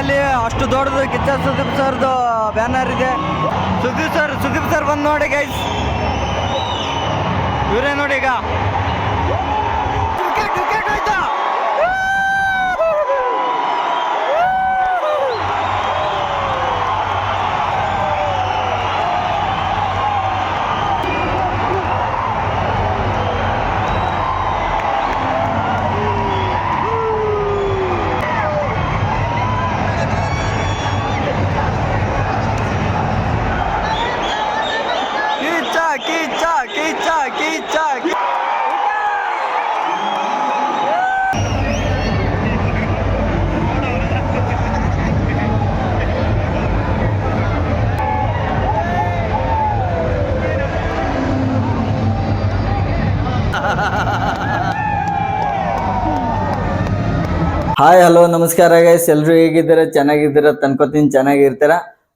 ಅಲ್ಲಿ ಅಷ್ಟು ದೊಡ್ಡದು ಕಿಚ್ಚ ಸುದೀಪ್ ಸರ್ದು ಬ್ಯಾನರ್ ಇದೆ. ಸುದೀಪ್ ಸರ್ ಸುದೀಪ್ ಸರ್ ಬಂದು ನೋಡಿ ಗೈಸ್ ಇವರೇ ನೋಡಿ ಈಗ. ಹಾಯ್ ಹಲೋ ನಮಸ್ಕಾರ ಗೈಸ್ ಎಲ್ಲರೂ ಹೇಗಿದ್ದೀರಾ? ಚೆನ್ನಾಗಿದ್ದೀರಾ? ತನ್ಕೋತೀನಿ ಚೆನ್ನಾಗಿರ್ತೀರ?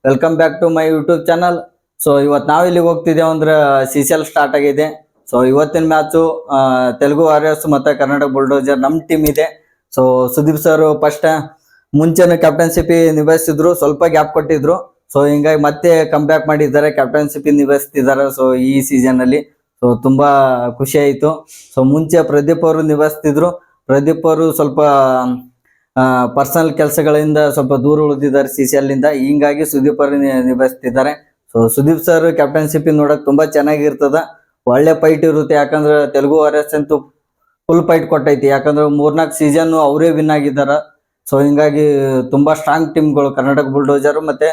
Welcome back to my YouTube channel so ಇವತ್ತು ನಾವು ಇಲ್ಲಿಗೆ ಹೋಗ್ತಿದ್ದೇವೆ ಅಂದ್ರೆ ಸಿ ಸಿ ಎಲ್ ಸ್ಟಾರ್ಟ್ ಆಗಿದೆ. ಸೊ ಇವತ್ತಿನ ಮ್ಯಾಚು ತೆಲುಗು ವಾರಿಯರ್ಸ್ ಮತ್ತು ಕರ್ನಾಟಕ ಬುಲ್ಡೋಜರ್ ನಮ್ಮ ಟೀಮ್ ಇದೆ. ಸೊ ಸುದೀಪ್ ಸರ್ ಫಸ್ಟ್ ಮುಂಚೆನೂ ಕ್ಯಾಪ್ಟನ್ಶಿಪ್ ನಿಭಾಯಿಸಿದ್ರು. ಸ್ವಲ್ಪ ಗ್ಯಾಪ್ ಕೊಟ್ಟಿದ್ರು. ಸೊ ಹಿಂಗಾಗಿ ಮತ್ತೆ ಕಮ್ ಬ್ಯಾಕ್ ಮಾಡಿದ್ದಾರೆ. ಕ್ಯಾಪ್ಟನ್ಶಿಪ್ ನಿಭಾಯಿಸ್ತಿದ್ದಾರೆ. ಸೊ ಈ ಸೀಸನ್ ಅಲ್ಲಿ. ಸೊ ತುಂಬಾ ಖುಷಿ ಆಯಿತು. ಸೊ ಮುಂಚೆ ಪ್ರದೀಪ್ ಅವರು ನಿಭಾಯಿಸ್ತಿದ್ರು. ಪ್ರದೀಪ್ ಅವರು ಸ್ವಲ್ಪ ಪರ್ಸನಲ್ ಕೆಲಸಗಳಿಂದ ಸ್ವಲ್ಪ ದೂರ ಉಳಿದಿದ್ದಾರೆ ಸಿ ಸಿ ಎಲ್ ಇಂದ ಹಿಂಗಾಗಿ ಸುದೀಪ್ ಅವರು ನಿಭಾಯಿಸ್ತಿದ್ದಾರೆ. ಸೊ ಸುದೀಪ್ ಸರ್ ಕ್ಯಾಪ್ಟನ್ಶಿಪ್ ನೋಡಕ್ ತುಂಬಾ ಚೆನ್ನಾಗಿರ್ತದ. ಒಳ್ಳೆ ಫೈಟ್ ಇರುತ್ತೆ. ಯಾಕಂದ್ರೆ ತೆಲುಗು ವಾರಿಯರ್ಸ್ ಅಂತೂ ಫುಲ್ ಫೈಟ್ ಕೊಟ್ಟೈತಿ. ಯಾಕಂದ್ರೆ ಮೂರ್ನಾಲ್ಕು ಸೀಸನ್ ಅವರೇ ವಿನ್ ಆಗಿದ್ದಾರೆ ಸೊ ಹಿಂಗಾಗಿ ತುಂಬಾ ಸ್ಟ್ರಾಂಗ್ ಟೀಮ್ಗಳು ಕರ್ನಾಟಕ ಬುಲ್ಡೋಜರ್ ಮತ್ತೆ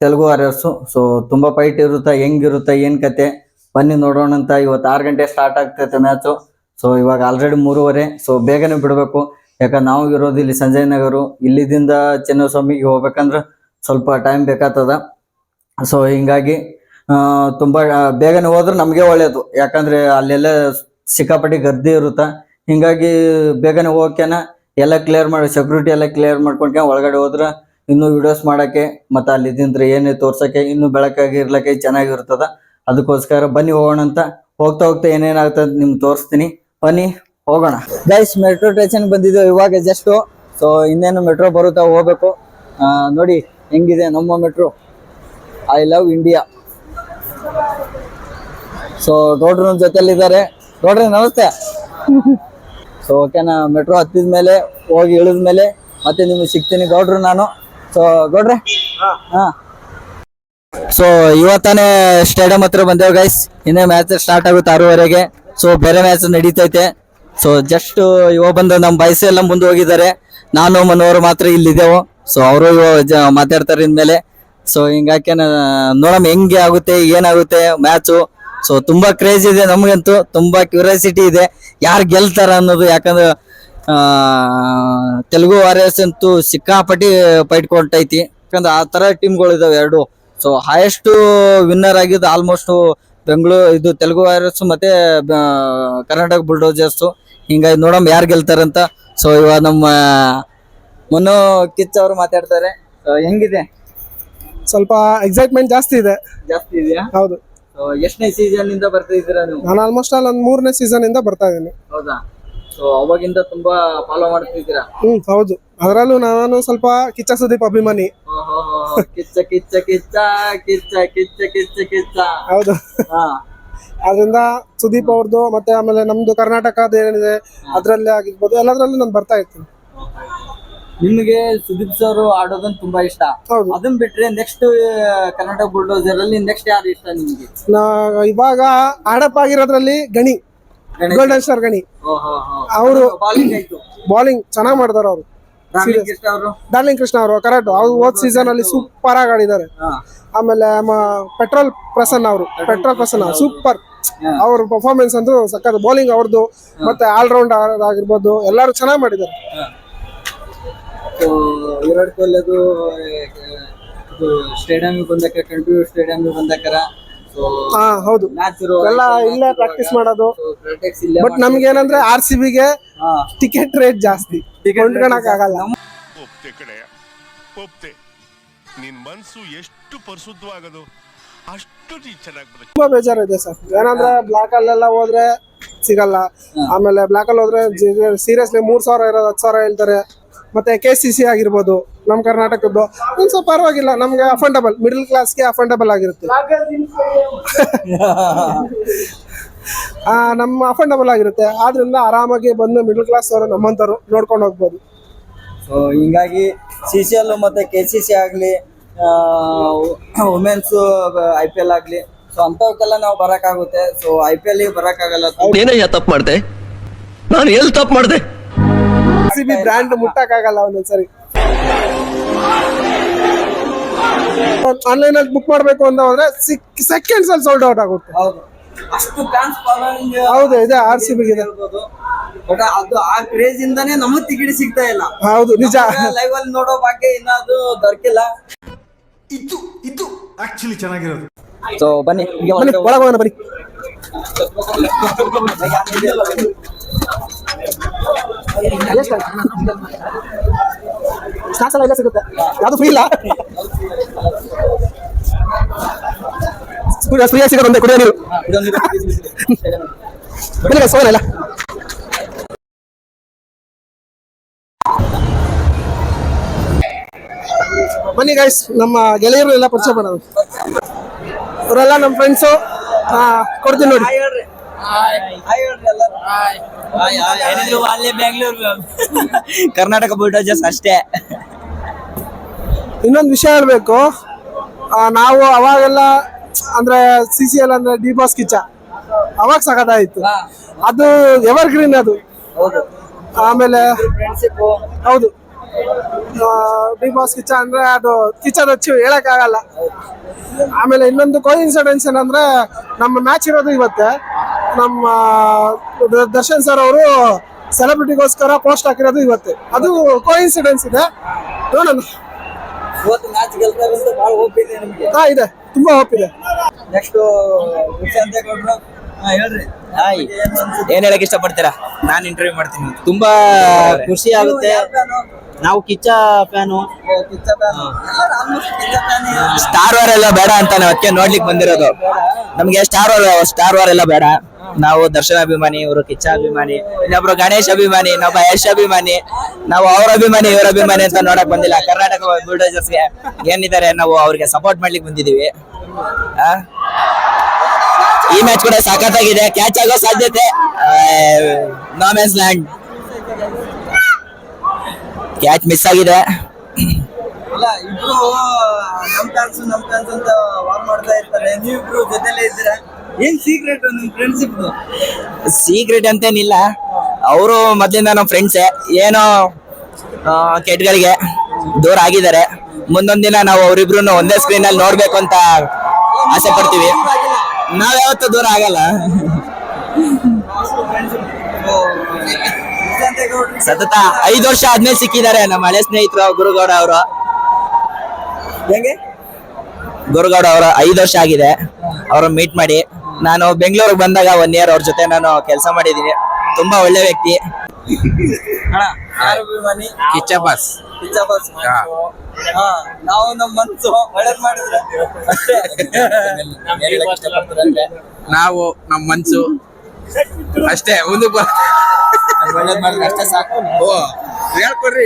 ತೆಲುಗು ವಾರಿಯರ್ಸು ಸೊ ತುಂಬಾ ಫೈಟ್ ಇರುತ್ತೆ. ಹೆಂಗಿರುತ್ತೆ, ಏನ್ ಕತೆ? ಬನ್ನಿ ನೋಡೋಣ ಅಂತ. ಇವತ್ತು ಆರು ಗಂಟೆ ಸ್ಟಾರ್ಟ್ ಆಗ್ತೈತೆ ಮ್ಯಾಚು ಸೊ ಇವಾಗ ಆಲ್ರೆಡಿ ಮೂರುವರೆ. ಸೊ ಬೇಗನೆ ಬಿಡಬೇಕು. ಯಾಕಂದ್ರೆ ನಾವು ಇರೋದು ಇಲ್ಲಿ ಸಂಜಯ್ ನಗರು. ಇಲ್ಲಿದಿಂದ ಚಿನ್ನಸ್ವಾಮಿಗೆ ಹೋಗ್ಬೇಕಂದ್ರೆ ಸ್ವಲ್ಪ ಟೈಮ್ ಬೇಕಾಗ್ತದ. ಸೊ ಹಿಂಗಾಗಿ ತುಂಬ ಬೇಗನೆ ಹೋದ್ರೆ ನಮಗೆ ಒಳ್ಳೇದು. ಯಾಕಂದ್ರೆ ಅಲ್ಲೆಲ್ಲ ಸಿಕ್ಕಾಪಟ್ಟಿ ಗರ್ದಿ ಇರುತ್ತೆ? ಹಿಂಗಾಗಿ ಬೇಗನೆ ಹೋಗ್ಯಾನ ಎಲ್ಲ ಕ್ಲಿಯರ್ ಮಾಡಿ ಸೆಕ್ಯೂರಿಟಿ ಎಲ್ಲ ಕ್ಲಿಯರ್ ಮಾಡ್ಕೊಂಡ್ಕೆ ಒಳಗಡೆ ಹೋದ್ರೆ ಇನ್ನು ವಿಡಿಯೋಸ್ ಮಾಡಕ್ಕೆ, ಮತ್ತು ಅಲ್ಲಿದ್ದಿಂದ್ರೆ ಏನೇ ತೋರ್ಸೋಕ್ಕೆ, ಇನ್ನು ಬೆಳಕಾಗಿ ಇರ್ಲಕ್ಕೆ ಚೆನ್ನಾಗಿರ್ತದ. ಅದಕ್ಕೋಸ್ಕರ ಬನ್ನಿ ಹೋಗೋಣ ಅಂತ ಹೋಗ್ತಾ ಹೋಗ್ತಾ ಏನೇನಾಗ್ತದೆ ನಿಮ್ಗೆ ತೋರಿಸ್ತೀನಿ. ಬನ್ನಿ. ಹೋಗೋಣ. ಗೈಸ್ ಮೆಟ್ರೋ ಸ್ಟೇಷನ್ ಬಂದಿದ್ದೇವೆ ಇವಾಗ ಜಸ್ಟ್ ಸೊ ಇನ್ನೇನು ಮೆಟ್ರೋ ಬರುತ್ತಾ ಹೋಗ್ಬೇಕು. ನೋಡಿ ಹೆಂಗಿದೆ ನಮ್ಮ metro I love India so ಗೌಡ್ರ ಜೊತೆಲಿದ್ದಾರೆ ಗೌಡ್ರೆ ನಮಸ್ತೆ. ಸೊ ಓಕೆನಾ ಮೆಟ್ರೋ ಹತ್ತಿದ ಮೇಲೆ ಹೋಗಿ ಇಳಿದ ಮೇಲೆ ಮತ್ತೆ ನಿಮ್ಗೆ ಸಿಗ್ತೀನಿ ಗೌಡ್ರು ನಾನು. ಸೊ ಗೌಡ್ರೆ? ಹಾ. ಸೊ ಇವತ್ತಾನೆ ಸ್ಟೇಡಿಯಂ ಹತ್ರ ಬಂದೇವ್ ಗೈಸ್ ಇನ್ನೇ ಮ್ಯಾಚ್ ಸ್ಟಾರ್ಟ್ ಆಗುತ್ತೆ ಆರೂವರೆಗೆ. ಸೊ ಬೇರೆ ಮ್ಯಾಚ್ ನಡೀತೈತೆ. ಸೊ ಜಸ್ಟ್ ಇವಾಗ ಬಂದ ನಮ್ಮ ಬಯಸ ಎಲ್ಲ ಮುಂದೆ ಹೋಗಿದ್ದಾರೆ. ನಾನು ಮನೋರು ಮಾತ್ರ ಇಲ್ಲಿದ್ದೆವು. ಸೊ ಅವರು ಮಾತಾಡ್ತಾರೆ ಇನ್ಮೇಲೆ. ಸೊ ಹಿಂಗಾಕೆ ನೋಡಮ್ ಹೆಂಗೆ ಆಗುತ್ತೆ, ಏನಾಗುತ್ತೆ ಮ್ಯಾಚು. ಸೊ ತುಂಬಾ ಕ್ರೇಜ್ ಇದೆ ನಮಗಂತೂ. ತುಂಬಾ ಕ್ಯೂರಿಯಾಸಿಟಿ ಇದೆ. ಯಾರು ಗೆಲ್ತಾರ ಅನ್ನೋದು. ಯಾಕಂದ್ರೆ ತೆಲುಗು ವಾರಿಯರ್ಸ್ ಅಂತೂ ಸಿಕ್ಕಾಪಟ್ಟಿ ಫೈಟ್ ಕೊಟ್ಟೈತಿ ಯಾಕಂದ್ರೆ, ಆ ತರ ಟೀಮ್ಗಳು ಇದಾವೆ ಎರಡು. ಸೊ ಹೈಯೆಸ್ಟ್ ವಿನ್ನರ್ ಆಗಿದ್ದು ಆಲ್ಮೋಸ್ಟ್ ಬೆಂಗಳೂರು ಇದು ತೆಲುಗು ವಾರಿಯರ್ಸ್ ಮತ್ತೆ ಕರ್ನಾಟಕ ಬುಲ್ಡೋಜರ್ಸ್ ಹಿಂಗಾಗಿ ನೋಡಮ್ ಯಾರು ಗೆಲ್ತಾರಂತ ಸೊ ಇವಾಗ ನಮ್ಮ ಮನು ಕಿಚ್ ಅವರು ಮಾತಾಡ್ತಾರೆ. So, ಹೆಂಗಿದೆ? ಸ್ವಲ್ಪ ಎಕ್ಸೈಟ್ಮೆಂಟ್ ಜಾಸ್ತಿ ಇದೆ. ಜಾಸ್ತಿ ಇದೆಯಾ? ಹೌದು. ಎಷ್ಟನೇ ಸೀಸನ್ ಇಂದ ಬರ್ತಾ ಇದ್ದೀರಾ ನೀವು? ನಾನು ಆಲ್ಮೋಸ್ಟ್ ಆಲ್ ಒಂದು ಮೂರನೇ ಸೀಸನ್ ಇಂದ ಬರ್ತಾ ಇದ್ದೀನಿ. ಹೌದಾ? ಸೊ ಅವಾಗಿಂದ ತುಂಬಾ ಫಾಲೋ ಮಾಡ್ತಿದ್ದೀರಾ? ಹ್ಮ್ ಹೌದು. ಅದರಲ್ಲೂ ನಾನು ಸ್ವಲ್ಪ ಕಿಚ್ಚ ಸುದೀಪ್ ಅಭಿಮಾನಿ. ಕಿಚ್ಚ ಕಿಚ್ಚ ಕಿಚ್ಚ ಕಿಚ್ಚ ಕಿಚ್ಚ ಕಿಚ್ಚ ಕಿಚ್ಚ. ಹೌದು. ಹಾ. ಅದರಿಂದ ಸುದೀಪ್ ಅವ್ರದ್ದು ಮತ್ತೆ ಆಮೇಲೆ ನಮ್ದು ಕರ್ನಾಟಕದ ಏನಿದೆ ಅದ್ರಲ್ಲೇ ಆಗಿರ್ಬೋದು. ಎಲ್ಲದ್ರಲ್ಲೂ ನಾನು ಬರ್ತಾ ಇರ್ತೀನಿ. ನಿಮಗೆ ಸುದೀಪ್ ಸರ್ ಆಡೋದನ್ನ ತುಂಬಾ ಇಷ್ಟ. ಹೌದು. ಅದನ್ನ ಬಿಟ್ರೆ ನೆಕ್ಸ್ಟ್ ಕರ್ನಾಟಕ ಬುಲ್ಡೋಸರ್ ಅಲ್ಲಿ ನೆಕ್ಸ್ಟ್ ಯಾರು ಇಷ್ಟ ನಿಮ್ಗೆ? ನಾ ಇವಾಗ ಆಡಪ್ ಆಗಿರೋದ್ರಲ್ಲಿ ಗಣಿ. ಗೋಲ್ಡನ್ ಸ್ಟಾರ್ ಗಣಿ. ಅವರು ಬೌಲಿಂಗ್ ಚೆನ್ನಾಗಿ ಮಾಡ್ತಾರ ಅವರು. ರಾಮಲಿಂಗ ಕೃಷ್ಣ ಅವರು? ಡಾರ್ಲಿಂಗ್ ಕೃಷ್ಣ ಅವರು ಕರೆಕ್ಟ್ ಅವ್ರು ಹೋದ್ ಸೀಸನ್ ಅಲ್ಲಿ ಸೂಪರ್ ಆಗಿ ಆಡಿದ್ದಾರೆ. ಆಮೇಲೆ ಪೆಟ್ರೋಲ್ ಪ್ರಸನ್ನ ಅವರು. ಪೆಟ್ರೋಲ್ ಪ್ರಸನ್ನ ಸೂಪರ್ ಅವ್ರ. ಪರ್ಫಾರ್ಮೆನ್ಸ್ ಅಂತೂ ಸಕ್ಕತ್ ಬೌಲಿಂಗ್ ಅವ್ರದ್ದು ಮತ್ತೆ ಆಲ್ ರೌಂಡ್ ಆಗಿರ್ಬೋದು. ಎಲ್ಲರೂ ಚೆನ್ನಾಗಿ ಮಾಡಿದ್ದಾರೆ. ವಿರಾಟ್ ಕೊಹ್ಲಿ ಅದು ಸ್ಟೇಡಿಯಂ ಬಂದಕ್ಕೆ ಕಂಟಿನ್ಯೂ ಸ್ಟೇಡಿಯಂ ಬಂದಕ್ಕರ ಹಾ ಹೌದು. ಎಲ್ಲ ಇಲ್ಲೇ ಪ್ರಾಕ್ಟೀಸ್ ಮಾಡೋದು. ಬಟ್ ನಮ್ಗೆ ಏನಂದ್ರೆ ಆರ್ ಸಿ ಬಿಗೆ ಟಿಕೆಟ್ ರೇಟ್ ಜಾಸ್ತಿ. ಕೊಂಡ್ಕೊಳಕ್ ಆಗಲ್ಲ. ಒಪ್ತೆ ಕಡೆಯ ಒಪ್ತೆ. ನಿನ್ ಮನ್ಸು ಎಷ್ಟು ಪರಿಶುದ್ಧವಾಗದು? ಅಷ್ಟು ನೀ ಚೆನ್ನಾಗಿ ತುಂಬಾ ಬೇಜಾರಿದೆ ಸರ್. ಏನಂದ್ರೆ ಬ್ಲಾಕ್ ಅಲ್ಲೆಲ್ಲ ಹೋದ್ರೆ ಸಿಗಲ್ಲ. ಆಮೇಲೆ ಬ್ಲಾಕ್ ಅಲ್ಲಿ ಹೋದ್ರೆ ಸೀರಿಯಸ್ಲಿ ಮೂರ್ ಸಾವಿರ ಇರೋದು ಹತ್ತು ಸಾವಿರ ಹೇಳ್ತಾರೆ. ಮತ್ತೆ ಕೆ ಸಿ ಸಿ ಆಗಿರ್ಬೋದು ನಮ್ಮ ಕರ್ನಾಟಕದ್ದು ಒಂದು ಸ್ವಲ್ಪ ಪರವಾಗಿಲ್ಲ ನಮ್ಗೆ ಅಫೋರ್ಡಬಲ್ ಮಿಡಲ್ ಕ್ಲಾಸ್ಗೆ ಅಫೋರ್ಡಬಲ್ ಆಗಿರುತ್ತೆ. ಆ, ನಮ್ಮ ಅಫೋರ್ಡಬಲ್ ಆಗಿರುತ್ತೆ. ಆದ್ರಿಂದ ಆರಾಮಾಗಿ ಬಂದು ಮಿಡಲ್ ಕ್ಲಾಸ್ ಅವರು ನಮ್ಮಂತರು ನೋಡ್ಕೊಂಡು ಹೋಗ್ಬೋದು. ಸೊ ಹಿಂಗಾಗಿ ಸಿ ಸಿ ಎಲ್ ಮತ್ತೆ ಕೆ ಸಿ ಸಿ ಆಗಲಿ ವುಮೆನ್ಸ್ ಐ ಪಿ ಎಲ್ ಆಗಲಿ ಸೊ ಅಂಥವಕ್ಕೆಲ್ಲ ನಾವು ಬರೋಕ್ಕಾಗುತ್ತೆ. ಸೊ ಐ ಪಿ ಎಲ್ ಬರೋಕ್ಕಾಗಲ್ಲ. ಏನಯ್ಯ ತಪ್ಪು ಮಾಡ್ದೆ? ನಾನು ಎಲ್ಲಿ ತಪ್ಪು ಮಾಡ್ದೆ? ಸಿ ಬಿ ಬ್ರ್ಯಾಂಡ್ ಮುಟ್ಟಕ್ಕಾಗಲ್ಲ ಒಂದೊಂದ್ಸರಿ. ಆನ್ಲೈನ್ ಅಲ್ಲಿ ಬುಕ್ ಮಾಡ್ಬೇಕು ಅಂತ ಹೋದ್ರೆ ಸೆಕೆಂಡ್ಸ್ ಅಲ್ಲಿ ಸೋಲ್ಡ್ ಔಟ್ ಆಗುತ್ತೆ. ಹೌದು. ಅಷ್ಟು ಫ್ಯಾನ್ಸ್ ಫಾಲೋವಿಂಗ್ ಹೌದು ಇದೆ ಆರ್ ಸಿ ಬಿಗೆ ಇದೆ ಹೇಳ್ಬೋದು. ಬಟ್ ಅದು ಆ ಕ್ರೇಜ್ ಇಂದಾನೇ ನಮಗ್ ಟಿಕೆಟ್ ಸಿಗ್ತಾ ಇಲ್ಲ. ಹೌದು ನಿಜ. ಲೈವ್ ಅಲ್ಲಿ ನೋಡೋ ಭಾಗ್ಯ ಇನ್ನ ಅದು ದೊರಕಿಲ್ಲ. ಇದು ಇದು ಆಕ್ಚುಲಿ ಚೆನ್ನಾಗಿರೋದು. ಸೊ ಬನ್ನಿ ಬನ್ನಿ ಒಳಗೋಣ ಬನ್ನಿ. ಸ್ನಾಕ್ಸ್ ಎಲ್ಲ ಸಿಗುತ್ತೆ. ಯಾವುದು ಫ್ರೀ ಇಲ್ಲ? ಫ್ರೀಯಾಗಿ ಸಿಗೋದು ಒಂದೇ ಕುಡಿಯೋ ನೀರು. ಸೋನ ಇಲ್ಲ ಬನ್ನಿ ಗೈಸ್ ನಮ್ಮ ಗೆಳೆಯರು ಎಲ್ಲ ಪರಿಚಯ ಮಾಡೋದು ಅವರೆಲ್ಲ ನಮ್ಮ ಫ್ರೆಂಡ್ಸು ಕೊಡ್ತೀನಿ ನೋಡಿ. ಅಲ್ಲೇ ಕರ್ನಾಟಕ ಬುಲ್ಡೋಜರ್ಸ್ ಅಷ್ಟೇ. ಇನ್ನೊಂದು ವಿಷಯ ಹೇಳ್ಬೇಕು. ಆ, ನಾವು ಅವಾಗೆಲ್ಲ ಅಂದ್ರೆ ಸಿ ಸಿ ಎಲ್ ಅಂದ್ರೆ ಡಿ ಬಾಸ್ ಕಿಚ್ಚ ಅವಾಗ ಸಖತ್ತಾಯ್ತು ಅದು ಎವರ್ ಗ್ರೀನ್ ಅದು. ಹೌದು. ಆಮೇಲೆ ಫ್ರೆಂಡ್ಶಿಪ್ ಹೌದು. ಡಿ ಬಾಸ್ ಕಿಚ್ಚ ಅಂದ್ರೆ ಅದು ಕಿಚ್ಚದ ಹಚ್ಚಿ ಹೇಳಕ್ ಆಗಲ್ಲ ಆಮೇಲೆ ಇನ್ನೊಂದು ಕೋ ಇನ್ಸಿಡೆನ್ಸ್ ಏನಂದ್ರೆ ನಮ್ಮ ಮ್ಯಾಚ್ ಇರೋದು ಇವತ್ತೆ. ನಮ್ಮ ದರ್ಶನ್ ಸರ್ ಅವರು ಸೆಲೆಬ್ರಿಟಿಗೋಸ್ಕರ ಪೋಸ್ಟ್ ಹಾಕಿರೋದು ಇವತ್ತೆ. ಅದು ಕೋ ಇನ್ಸಿಡೆನ್ಸ್ ಇದೆ. ನೋಡೋಣ. ಇವತ್ತು ಮ್ಯಾಚ್ ಗೆಲ್ತಾರೆ ಅಂತ ಭಾಳ ಹೋಪ್ ಇದೆ ನಿಮಗೆ. ಹಾ ಇದೆ. ತುಂಬಾ ಹೋಪ್ ಇದೆ. ನೆಕ್ಸ್ಟ್ ಹೇಳ್ರಿ. ಹಾಯ್. ಏನು ಅನ್ಸುತ್ತೆ? ಏನ್ ಹೇಳಕ್ ಇಷ್ಟಪಡ್ತೀರಾ? ನಾನ್ ಇಂಟರ್ವ್ಯೂ ಮಾಡ್ತೀನಿ. ತುಂಬಾ ಖುಷಿ ಆಗುತ್ತೆ. ನೀವು ಕಿಚ್ಚ ಫ್ಯಾನು. ಸ್ಟಾರ್ ವಾರ್ ಎಲ್ಲ ಬೇಡ ಅಂತ ನಾವು ಅದಕ್ಕೆ ನೋಡ್ಲಿಕ್ಕೆ ಬಂದಿರೋದು. ನಮ್ಗೆ ಸ್ಟಾರ್ ವಾರ್ ಸ್ಟಾರ್ ವಾರ್ ಎಲ್ಲ ಬೇಡ. ನಾವು ದರ್ಶನ್ ಅಭಿಮಾನಿ ಇವರು ಕಿಚ್ಚ ಅಭಿಮಾನಿ ಇನ್ನೊಬ್ರು ಗಣೇಶ್ ಅಭಿಮಾನಿ ಇನ್ನೊಬ್ಬ ಯಶ್ ಅಭಿಮಾನಿ ನಾವು ಅವ್ರ ಅಭಿಮಾನಿ ಇವ್ರ ಅಭಿಮಾನಿ ಅಂತ ನೋಡಕ್ ಬಂದಿಲ್ಲ. ಕರ್ನಾಟಕ ಬುಲ್ಡೋಜರ್ಸ್ಗೆ ಏನಿದ್ದಾರೆ ನಾವು ಅವ್ರಿಗೆ ಸಪೋರ್ಟ್ ಮಾಡ್ಲಿಕ್ಕೆ ಬಂದಿದೀವಿ. ಆ? ಈ ಮ್ಯಾಚ್ ಕೂಡ ಸಾಕತ್ತಾಗಿದೆ ಕ್ಯಾಚ್ ಆಗೋ ಸಾಧ್ಯತೆ. ನಾಮೆನ್ಸ್ ಲ್ಯಾಂಡ್ ಕ್ಯಾಚ್ ಮಿಸ್ ಆಗಿದೆ? ಅಲ್ಲ ಇಬ್ರು ನಮ್ ಫ್ಯಾನ್ಸ್ ನಮ್ ಫ್ಯಾನ್ಸ್ ಅಂತ ವಾರ್ ಮಾಡ್ತಾ ಇರ್ತಾರೆ. ನೀವಿಬ್ರು ಜೊತೆಲೇ ಇದ್ದೀರಾ? ಏನ್ ಸೀಕ್ರೆಟ್ ನಿಮ್ ಫ್ರೆಂಡ್ಶಿಪ್ ಸೀಕ್ರೆಟ್ ಅಂತೇನಿಲ್ಲ. ಅವರು ಮೊದ್ಲಿಂದ ನಮ್ಮ ಫ್ರೆಂಡ್ಸೇ ಏನೋ ಕೆಟ್ಟಗಳಿಗೆ ಕೆಟ್ಗಳಿಗೆ ದೂರ ಆಗಿದ್ದಾರೆ. ಮುಂದೊಂದ್ ದಿನ ನಾವು ಅವರಿಬ್ರು ಒಂದೇ ಸ್ಕ್ರೀನ್ ಅಲ್ಲಿ ನೋಡ್ಬೇಕು ಅಂತ ಆಸೆ ಪಡ್ತೀವಿ. ನಾವ್ಯಾವತ್ತೂ ದೂರ ಆಗಲ್ಲ. ಸತತ ಐದು ವರ್ಷ ಆದ್ಮೇಲೆ ಸಿಕ್ಕಿದ್ದಾರೆ ನಮ್ಮ ಹಳೆ ಸ್ನೇಹಿತರು ಗುರುಗೌಡ ಅವರು. ಹೆಂಗೆ? ಗುರುಗೌಡ ಅವರ ಐದು ವರ್ಷ ಆಗಿದೆ. ಅವ್ರ ಮೀಟ್ ಮಾಡಿ. ನಾನು ಬೆಂಗಳೂರಿಗೆ ಬಂದಾಗ ಒನ್ ಇಯರ್ ಅವ್ರ ಜೊತೆ ನಾನು ಕೆಲಸ ಮಾಡಿದ್ದೀನಿ. ತುಂಬಾ ಒಳ್ಳೆ ವ್ಯಕ್ತಿ. ಕಿಚ್ಚ ಬಾಸ್ ಕಿಚ್ಚ ಬಾಸ್ ನಾವು ನಮ್ಮ ಮನ್ಸು ಒಳ್ಳೇದ್ ಮಾಡಿದ್ರೆ ಅಷ್ಟೇ ನಾವು ನಮ್ಮ ಮನ್ಸು ಅಷ್ಟೇ ಒಂದು ಬ- ಒಳ್ಳೇದ್ ಮಾಡಿದ್ರೆ ಅಷ್ಟೇ ಸಾಕು. ಓ ಹೇಳ್ಕೊಡ್ರಿ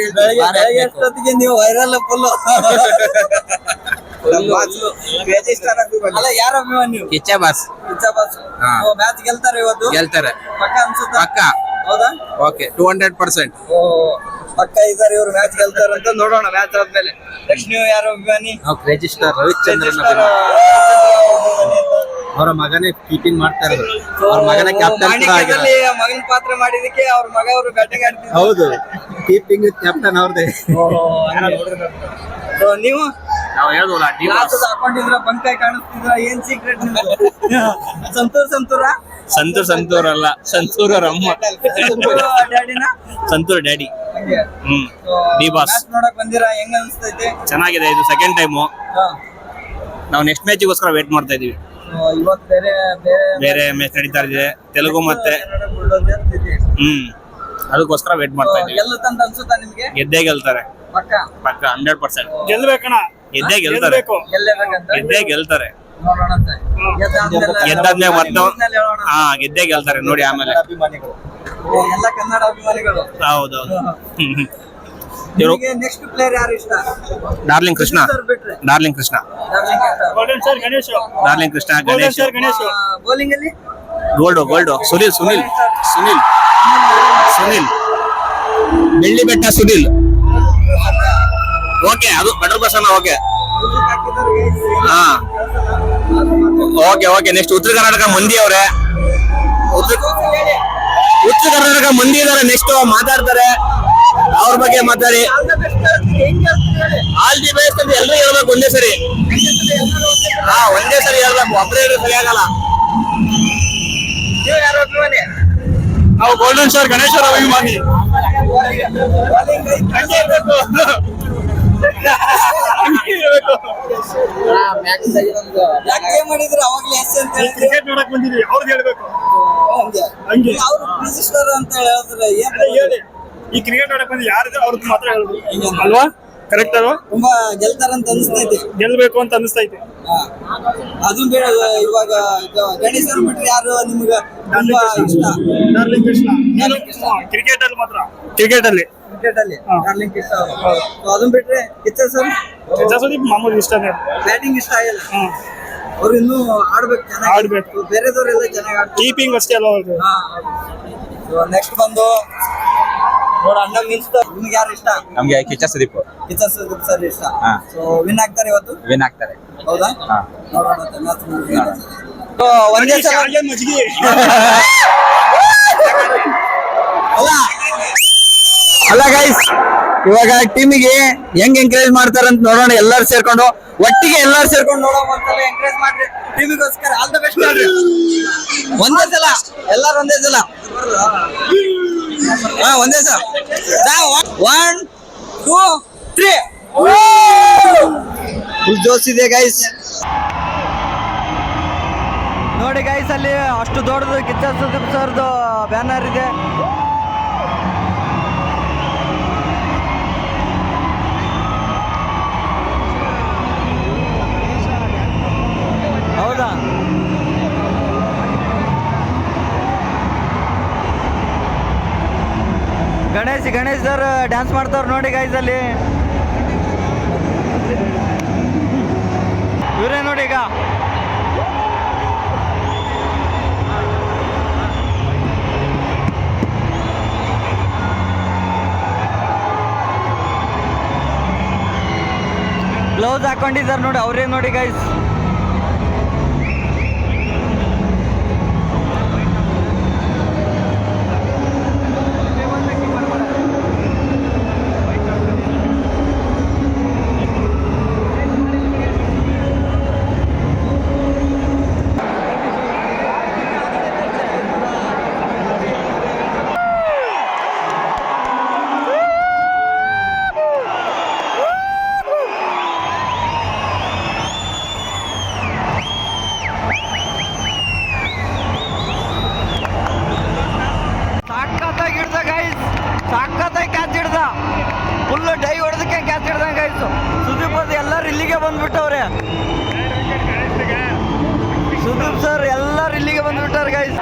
ಎಷ್ಟೊತ್ತಿಗೆ ನೀವು ವೈರಲ್ ಫುಲ್ ಅಲ್ಲ. ಯಾರ ಅಭಿಮಾನಿ ನೀವು? Kichcha boss. Kichcha boss. Match ಗೆಲ್ತಾರೆ ಇವತ್ತು? ಗೆಲ್ತಾರೆ. ಪಕ್ಕ ಅನ್ಸುತ್ತೆ? ಪಕ್ಕ. ಹೌದಾ? ಓಕೆ ಟೂ ಹಂಡ್ರೆಡ್ ಪರ್ಸೆಂಟ್ ಓ ಪಕ್ಕ ಇದ್ದಾರೆ ಇವ್ರು ಮ್ಯಾಚ್ ಗೆಲ್ತಾರೆ ಅಂತ ನೋಡೋಣ ಮ್ಯಾಚ್ ಆದ್ಮೇಲೆ. ನೆಕ್ಸ್ಟ್ ನೀವು ಯಾರು ಅಭಿಮಾನಿ? ನಾವು ರಿಜಿಸ್ಟರ್ ರವಿಚಂದ್ರನ್ ಅವರ ಮಗನೇ ಕೀಪಿಂಗ್ ಮಾಡ್ತಾ ಇರೋದು. ಅವ್ರ ಮಗನ ಕ್ಯಾಪ್ಟನ್ ಕೂಡ ಮಗನ ಪಾತ್ರ ಮಾಡಿದಕ್ಕೆ ಅವ್ರ ಮಗ ಅವರು ಬ್ಯಾಟಿಂಗ್ ಆಡ್ತಿದ್ರು. ಹೌದು. ಕೀಪಿಂಗ್ ಕ್ಯಾಪ್ಟನ್ ಅವ್ರದೇ. So, ನೀವು? ನಾವು ಹಾಕೊಂಡಿದ್ರ ಬಂಕಾಯಿ ಕಾಣಿಸ್ತಿದ್ರ ಏನ್ ಸೀಕ್ರೆಟ್ ಸಂತೂರ್ ಸಂತೂರ? ಸಂತೂರ್ ಸಂತೂರ್ ಅಲ್ಲ. ಸಂತೂರ್ ಅವ್ರ ಅಮ್ಮ. ಡ್ಯಾಡಿನ? ಸಂತೂರ್ ಡ್ಯಾಡಿ. ಹ್ಮ್. D boss. ನೋಡಕ್ ಬಂದಿರಾ? ಹೆಂಗ್ ಅನ್ಸ್ತೈತೆ? ಚೆನ್ನಾಗಿದೆ ಇದು ಸೆಕೆಂಡ್ ಟೈಮು ಹಾ. ನಾವು ನೆಕ್ಸ್ಟ್ ಮ್ಯಾಚಿಗೋಸ್ಕರ ವೇಟ್ ಮಾಡ್ತಾ ಇದೀವಿ. ಬೇರೆ ಬೇರೆ ಮ್ಯಾಚ್ ನಡೀತಾ ಇದೆ. ತೆಲುಗು ಮತ್ತೆ. ಹ್ಮ್. ಅದಕ್ಕೋಸ್ಕರ ವೇಟ್ ಮಾಡ್ತಾ ಇದೀವಿ ಗೆಲ್ಲುತ್ತಂತ ಅನ್ಸುತ್ತಾ ನಿಮ್ಗೆ? ಗೆದ್ದೇ ಗೆಲ್ತಾರೆ. ಪಕ್ಕ? ಪಕ್ಕ ಹಂಡ್ರೆಡ್ ಪರ್ಸೆಂಟ್ ಗೆಲ್ಬೇಕಣ ಗೆದ್ದೇ ಗೆಲ್ತಾರೆ. ಗೆಲ್ಲೇಬೇಕಂತ? ಗೆದ್ದೇ ಗೆಲ್ತಾರೆ. ನೋಡೋಣ ಅಂತ. ಗೆದ್ದಾದ್ಮೇಲೆ- ಗೆದ್ದಾದ್ಮೇಲೆ ಮತ್ತೆ ಹಾ ಗೆದ್ದೇ ಗೆಲ್ತಾರೆ ನೋಡಿ ಆಮೇಲೆ. ಓ, ಎಲ್ಲ ಕನ್ನಡ ಅಭಿಮಾನಿಗಳು. ಹೌದೌದು. ಇವ್ರು- ನೆಕ್ಸ್ಟ್ ಪ್ಲೇಯರ್ ಯಾರು ಇಷ್ಟ? Darling Krishna. Darling Krishna. Darling Krishna Ganesh. Bowling ಅಲ್ಲಿ? Gold gold Sunil Sunil. Sunil. Sunil. ಬೆಳ್ಳಿ ಬೆಟ್ಟ ಸುನಿಲ್. ಓಕೆ ಅದು ಬೆಟರ್ ಪರ್ಸನ್ ಓಕೆ. ಹಾ. Okay okay next Uttara Karnataka ಮಂದಿ ಅವರೇ. ಉತ್ತರ ಉತ್ತರ ಕರ್ನಾಟಕ ಮಂದಿ ಇದಾರೆ ನೆಕ್ಸ್ಟ್ ಮಾತಾಡ್ತಾರೆ. ಅವ್ರ ಬಗ್ಗೆ ಮಾತಾಡಿ. ಆಲ್ ದಿ ಬೆಸ್ಟ್ ಅಂತ ಎಲ್ಲರೂ ಹೇಳ್ಬೇಕು ಒಂದೇ ಸರಿ. ಹಾ ಒಂದೇ ಸರಿ ಹೇಳ್ಬೇಕು ಒಬ್ಬರೇ ಹೇಳಿದ್ರೆ ಸರಿ ಆಗಲ್ಲ ನಾವು ಗೋಲ್ಡನ್ ಸ್ಟಾರ್ ಗಣೇಶ್ ಅವರ ಅಭಿಮಾನಿ ಮಾಡಿದ್ರೆ? ಅವಾಗ್ಲೇ ಎಸ್ ಅಂತ ಕ್ರಿಕೆಟ್ ನೋಡಕ್ ಬಂದಿದ್ವಿ ಅವ್ರದ್ದು ಹೇಳ್ಬೇಕು. ಹಂಗೆ. ಹಂಗೆ. ಅವ್ರು ರಿಜಿಸ್ಟರ್ ಅಂತ ಹೇಳಿದ್ರೆ ಏನ್ ಹೇಳಿ. ಈ ಕ್ರಿಕೆಟ್ ಆಡಕ್ ಬಂದು ಯಾರಿದೆ ಅವ್ರದ್ದು ಮಾತ್ರ ಹೇಳ್ಬೋದು. ಅಲ್ವಾ? ಕರೆಕ್ಟ್ ಅಲ್ವಾ? ತುಂಬಾ ಗೆಲ್ತಾರಂತ ಅನಿಸ್ತೈತೆ. ಗೆಲ್ಬೇಕು ಅಂತ ಅನಿಸ್ತೈತೆ. ಅದು ಬೇಡ ಇವಾಗ ಗಣೇಶ್ ಬಿಟ್ರೆ ಯಾರು ನಿಮ್ಗೆ ತುಂಬಾ ಇಷ್ಟ? ಡಾರ್ಲಿಂಗ್ ಕೃಷ್ಣ. ಕ್ರಿಕೆಟ್ ಅಲ್ಲಿ ಮಾತ್ರ? ಕ್ರಿಕೆಟ್ ಅಲ್ಲಿ. ಕ್ರಿಕೆಟ್ ಅಲ್ಲಿ. ಡಾರ್ಲಿಂಗ್ ಕೃಷ್ಣ ಅದನ್ನ ಬಿಟ್ರೆ ಕಿಚ್ಚ ಸರ್? ಸುದೀಪ್ ಮಾಮೂಲಿ ಇಷ್ಟನೇ. ಬ್ಯಾಟಿಂಗ್ ಇಷ್ಟ ಆಗಿಲ್ಲ. ಹ್ಮ್ ಅವ್ರು ಇನ್ನೂ ಆಡ್ಬೇಕು ಚೆನ್ನಾಗಿ ಆಡ್ಬೇಕು. ಬೇರೆದವ್ರೆಲ್ಲ ಚೆನ್ನಾಗಿ ಆಡ್ತಾರೆ. ಕೀಪಿಂಗ್ ಅಷ್ಟೇ ಅಲ್ವಾ ಅವ್ರದ್ದು ನೆಕ್ಸ್ಟ್ ಬಂದು ನೋಡ ಅಣ್ಣ ಮೀನ್ಸ್ ನಿಮ್ಗೆ ಯಾರು ಇಷ್ಟ? ನಮ್ಗೆ ಕಿಚ್ಚ ಸುದೀಪ್ ಕಿಚ್ಚ ಸುದೀಪ್ ಸರ್ ಇಷ್ಟ. ಸೊ ವಿನ್ ಆಗ್ತಾರೆ ಇವತ್ತು? ವಿನ್ ಆಗ್ತಾರೆ. ಹೌದಾ. ನೋಡೋಣ ಸೊ ಒಂದೇ ಸಲ ಮಜ್ಗಿ ಅಲ್ಲ. ಅಲ್ಲ ಗೈಸ್ ಇವಾಗ ಟೀಮಿಗೆ ಹೆಂಗ್ ಎಂಕರೇಜ್ ಮಾಡ್ತಾರಂತ ನೋಡೋಣ ಎಲ್ಲಾರು ಸೇರ್ಕೊಂಡು. ಒಟ್ಟಿಗೆ ಎಲ್ಲಾರು ಸೇರ್ಕೊಂಡು ನೋಡೋಣ ಒಂದ್ಸಲ ಎಂಕರೇಜ್ ಮಾಡ್ರಿ. ಟೀಮಿಗೋಸ್ಕರ ಆಲ್ ದ ಬೆಸ್ಟ್ ಮಾಡ್ರಿ. ಒಂದೇ ಸಲ ಎಲ್ಲಾರು ಒಂದೇ ಸಲ. ಹಾ, ಒಂದೇ sir one two three full Jose ಇದೆ ಗೈಸ್ ನೋಡಿ ಗೈಸ್ ಅಲ್ಲಿ ಅಷ್ಟು ದೊಡ್ಡದು ಕಿಚ್ಚ ಸುದೀಪ್ ಸರ್ದು ಬ್ಯಾನರ್ ಇದೆ. ಹೌದಾ? ಗಣೇಶ್ ಗಣೇಶ್ ಸರ್ ಡ್ಯಾನ್ಸ್ ಮಾಡ್ತಾವ್ರ ನೋಡಿ ಗೈಸ್ ಅಲ್ಲಿ. ಇವರೇ ನೋಡಿ ಈಗ. ಬ್ಲೌಸ್ ಹಾಕೊಂಡಿದ್ದಾರೆ ನೋಡಿ ಅವ್ರೇ ನೋಡಿ ಗೈಸ್ ಬಂದ್ಬಿಟ್ಟವ್ರೆ. ಸುದೀಪ್ ಸರ್ ಎಲ್ಲರೂ ಇಲ್ಲಿಗೆ ಬಂದ್ಬಿಟ್ಟಾರೆ ಗೈಸ್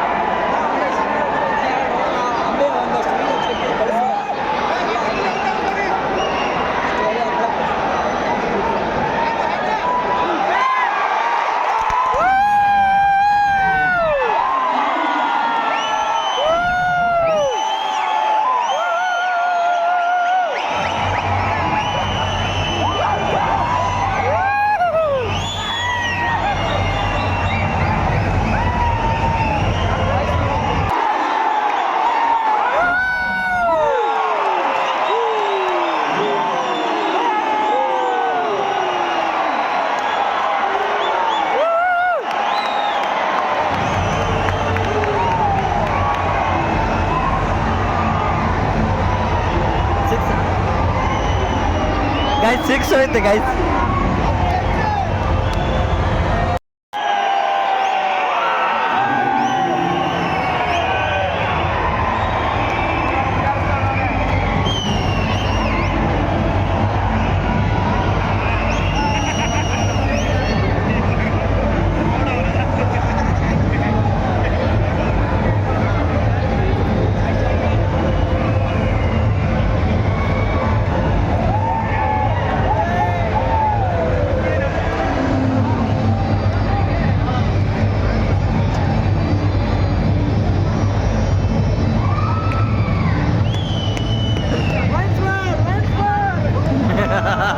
ಗೈಸ್ ಸಿಕ್ಸ್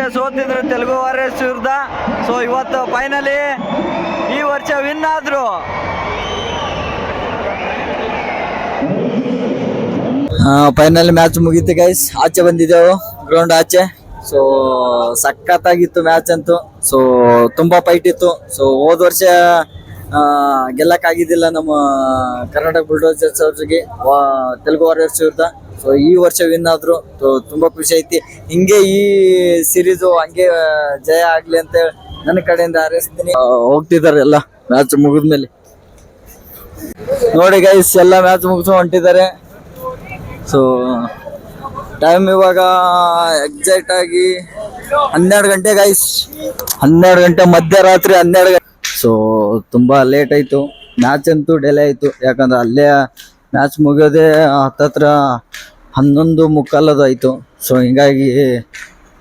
ವರ್ಷ ಸೋತಿದ್ರು ತೆಲುಗು ವಾರಿಯರ್ಸ್ ವಿರುದ್ಧ ಸೊ ಇವತ್ತು ಫೈನಲಿ ಈ ವರ್ಷ ವಿನ್ ಆದ್ರು. ಫೈನಲ್ ಮ್ಯಾಚ್ ಮುಗೀತು ಗೈಸ್ ಆಚೆ ಬಂದಿದ್ದೆವು ಗ್ರೌಂಡ್ ಆಚೆ. ಸೊ ಸಖತ್ತಾಗಿತ್ತು ಮ್ಯಾಚ್ ಅಂತೂ. ಸೊ ತುಂಬಾ ಫೈಟ್ ಇತ್ತು. ಸೊ ಹೋದ ವರ್ಷ ಗೆಲ್ಲಕ್ಕಾಗಿದ್ದಿಲ್ಲ ನಮ್ಮ ಕರ್ನಾಟಕ ಬುಲ್ಡೋಸರ್ಸ್ ಅವ್ರಿಗೆ ತೆಲುಗು ವಾರಿಯರ್ಸ್ ವಿರುದ್ಧ ಸೊ ಈ ವರ್ಷ ವಿನ್ ಆದ್ರು ತುಂಬಾ ಖುಷಿ ಐತಿ. ಹಿಂಗೆ ಈ ಸಿರೀಸು ಹಂಗೆ ಜಯ ಆಗ್ಲಿ ಅಂತ ನನ್ನ ಕಡೆಯಿಂದ ಹಾರೈಸ್ತೀನಿ. ಹೋಗ್ತಿದ್ದಾರೆ ಎಲ್ಲ ಮ್ಯಾಚ್ ಮುಗಿದ್ಮೇಲೆ. ನೋಡಿ ಗೈಸ್ ಎಲ್ಲ ಮ್ಯಾಚ್ ಮುಗಿಸೋ ಹೊಂಟಿದ್ದಾರೆ. ಸೊ ಟೈಮ್ ಇವಾಗ ಎಕ್ಸಾಕ್ಟ್ ಆಗಿ ಹನ್ನೆರಡು ಗಂಟೆ ಗೈಸ್ ಹನ್ನೆರಡು ಗಂಟೆ ಮಧ್ಯರಾತ್ರಿ ಹನ್ನೆರಡು ಗಂಟೆ. ಸೊ ತುಂಬಾ ಲೇಟ್ ಆಯ್ತು. ಮ್ಯಾಚ್ ಅಂತೂ ಡೆಲೇ ಆಯ್ತು. ಯಾಕಂದ್ರೆ ಅಲ್ಲೇ ಮ್ಯಾಚ್ ಮುಗಿಯೋದೇ ಹತ್ತತ್ರ ಹನ್ನೊಂದು ಮುಕ್ಕಾಲದಾಯಿತು ಸೊ ಹಿಂಗಾಗಿ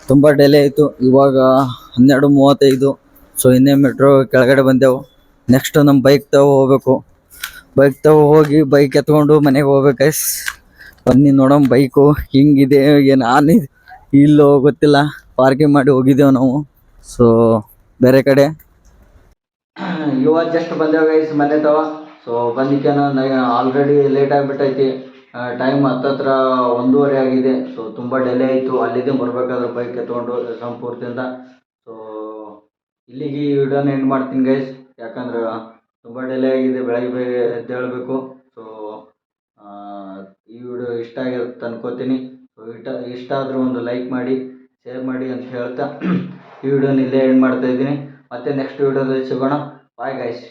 ತುಂಬ ಡೆಲೇ ಆಯಿತು. ಇವಾಗ ಹನ್ನೆರಡು ಮೂವತ್ತೈದು. ಸೊ ಇನ್ನೇ ಮೆಟ್ರೋ ಕೆಳಗಡೆ ಬಂದೆವು. ನೆಕ್ಸ್ಟ್ ನಮ್ಮ ಬೈಕ್ ತಗೋ ಹೋಗ್ಬೇಕು. ಬೈಕ್ ತಗೋ ಹೋಗಿ ಬೈಕ್ ಎತ್ಕೊಂಡು ಮನೆಗೆ ಹೋಗ್ಬೇಕು ಬನ್ನಿ ನೋಡೋಣ ಬೈಕು ಹಿಂಗಿದೆ, ಏನು ಆನ್ ಇಲ್ಲೋ ಗೊತ್ತಿಲ್ಲ. ಪಾರ್ಕಿಂಗ್ ಮಾಡಿ ಹೋಗಿದ್ದೇವೆ ನಾವು. ಸೊ ಬೇರೆ ಕಡೆ. ಇವಾಗ ಜಸ್ಟ್ ಬಂದೇವು ಗೈಸ್ ಮನೆ ತವ ಸೊ ಬಂದಿಕ್ಕೇನ ಆಲ್ರೆಡಿ ಲೇಟ್ ಆಗಿಬಿಟ್ಟೈತಿ. ಟೈಮ್ ಹತ್ತತ್ರ ಒಂದೂವರೆ ಆಗಿದೆ. ಸೊ ತುಂಬ ಡೆಲೇ ಆಯಿತು. ಅಲ್ಲಿದ್ದೇ ಬರಬೇಕಾದ್ರೆ ಬೈಕ್ ಎತ್ಕೊಂಡು ಸಂಪೂರ್ತಿಯಿಂದ. ಸೊ ಇಲ್ಲಿಗೆ ಈ ವಿಡಿಯೋನ ಎಂಡ್ ಮಾಡ್ತೀನಿ ಗೈಸ್ ಯಾಕಂದ್ರೆ ತುಂಬ ಡೆಲೇ ಆಗಿದೆ. ಬೆಳಗ್ಗೆ ಬೇಗ ಎದ್ದೇಳಬೇಕು ಸೊ ಈ ವಿಡಿಯೋ ಇಷ್ಟ ಆಗಿರುತ್ತೆ ಅನ್ಕೋತೀನಿ ಸೊ ಇಷ್ಟ ಇಷ್ಟ ಆದರೂ ಒಂದು ಲೈಕ್ ಮಾಡಿ ಶೇರ್ ಮಾಡಿ ಅಂತ ಹೇಳ್ತಾ ಈ ವಿಡಿಯೋನ ಇಲ್ಲೇ ಎಂಡ್ ಮಾಡ್ತಾ ಇದ್ದೀನಿ. ಮತ್ತೆ ನೆಕ್ಸ್ಟ್ ವಿಡಿಯೋದಲ್ಲಿ ಸಿಗೋಣ. Bye guys